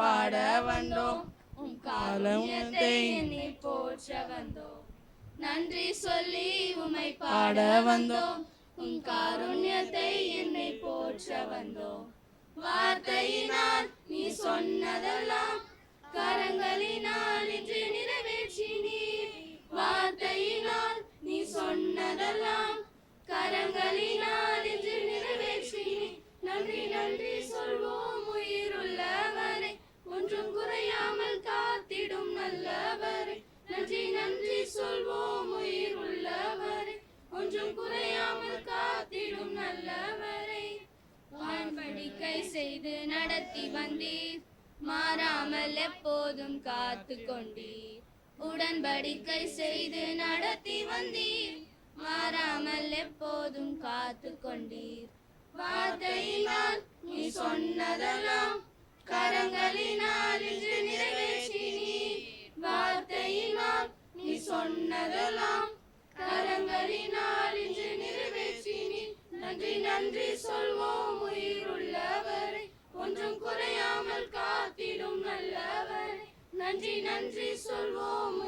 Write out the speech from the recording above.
பாட வந்தோம். உம் காலத்தை எண்ணி போற்ற வந்தோம். நன்றி சொல்லி உமை பாட வந்தோம். உன் காருண்யத்தை என்னை போற்ற வந்தோம். வார்த்தையினால் நீ சொன்னதெல்லாம் கரங்களினால் நன்றி சொல்வோம் உயிருள்ளவரை. ஒன்றும் குறையாமல் காத்திடும் நல்லவரை. நன்றி நன்றி சொல்வோம் உயிருள்ளவரை. ஒன்றும் குறையாமல் காத்திடும் நல்லவரை. வான்படிக்கை செய்து நடத்தி வந்தீர். மாறாமல் எப்போதும் காத்து கொண்டீர். உடன்படிக்கை செய்து நடத்தி வந்தீர். மாறாமல் எப்போதும் காத்து கொண்டீர். வார்த்தையினால் சொன்னதெல்லாம் கரங்களினால் இன்று நிறைவேற்றினீர். வார்த்தையினால் நீ சொன்னதெல்லாம் கரங்களினால் இன்று நிறைவேற்றினீர். நன்றி நன்றி சொல்வோம் உயிருள்ளவரை. ஒன்றும் குறையாமல் காத்திடும் நல்லவரை. நன்றி நன்றி சொல்வோம்